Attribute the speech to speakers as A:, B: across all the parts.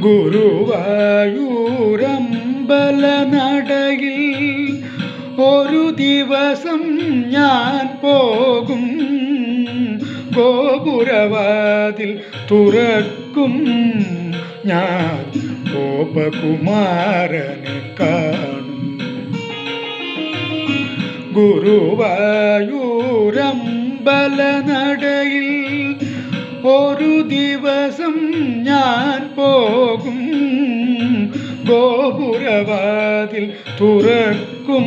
A: ഗുരുവായൂരമ്പല നടയിൽ ഒരു ദിവസം ഞാൻ പോകും. ഗോപുരവാതിൽ തുറക്കും ഞാൻ ഗോപകുമാരനെ കാണും. ഗുരുവായൂരമ്പല നടയിൽ ഒരു ദിവസം ഞാൻ പോകും. ഗോപുരവാതിൽ തുറക്കും.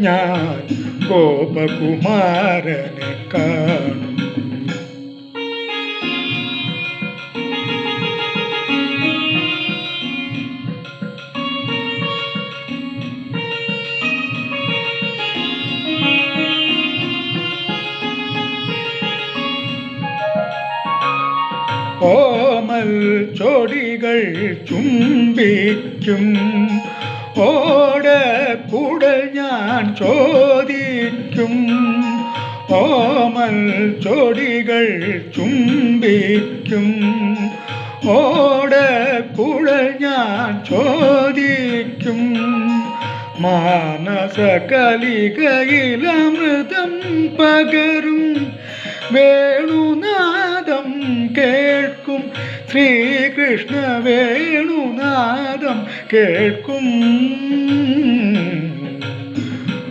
A: ഞാൻ ഗോപകുമാരനെ കാണും. ഓമൽ ചൊടികൾ ചുംബിക്കും. ഓടക്കുടൽ ഞാൻ ചോദിക്കും. ഓമൽ ചൊടികൾ ചുംബിക്കും. ഓടക്കുഴൽ ഞാൻ ചോദിക്കും. മാനസ കലികയിലമൃതം പകരും വേണുനാദം കേൾക്കും. ശ്രീകൃഷ്ണ വേണുനാദം കേൾക്കും.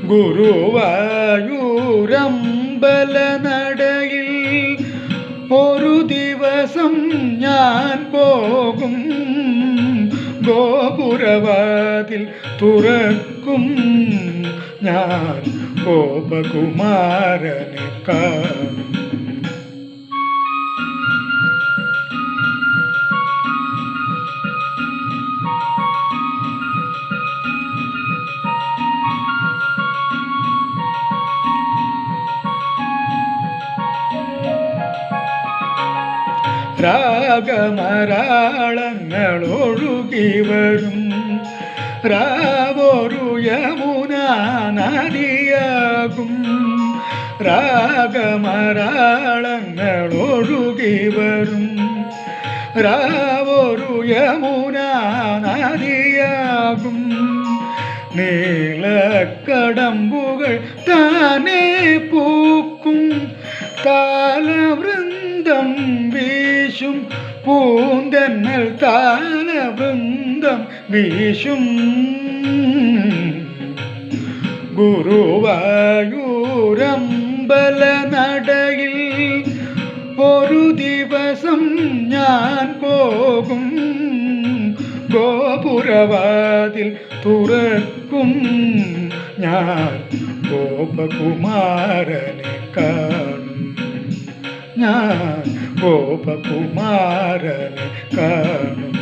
A: ഗുരുവായൂരമ്പല നടയിൽ ഒരു ദിവസം ഞാൻ പോകും. ഗോപുരവാതിൽ തുറക്കും. ഞാൻ ഗോപകുമാരനെ കാണും. രാഗമരാളങ്ങൾ ഒഴുകി വരും രാവൊരു യമുന നദിയാകും രാഗമരാളങ്ങളൊഴുകി വരും രാവൊരു യമുന നദിയാകും നീലക്കടമ്പുകൾ താനേ പൂക്കും. താലവൃന്ദം വീശും പൂന്തന്നൽ താലവൃന്ദം വീശും. ഗുരുവായൂരമ്പല നടയിൽ ഒരു ദിവസം ഞാൻ പോകും. ഗോപുരവാതിൽ തുറക്കും ഞാൻ ഗോപകുമാരനെ കാണും. ഞാൻ ഗോപകുമാരനെ കാണും